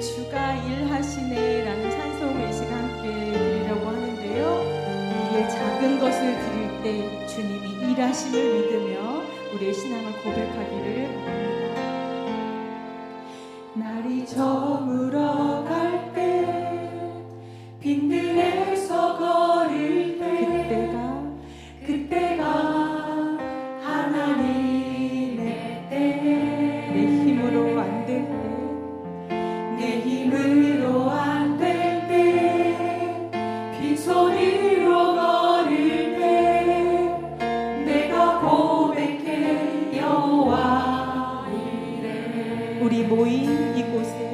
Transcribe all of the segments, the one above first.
주가 일하시네라는 찬송을 이 시간 함께 드리려고 하는데요. 우리의 작은 것을 드릴 때 주님이 일하심을 믿으며 우리의 신앙을 고백하기를 바랍니다. 날이 저물어 evoluir e construir.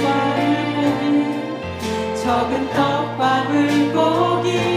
떡밥을 보기 적은 떡밥을 고기.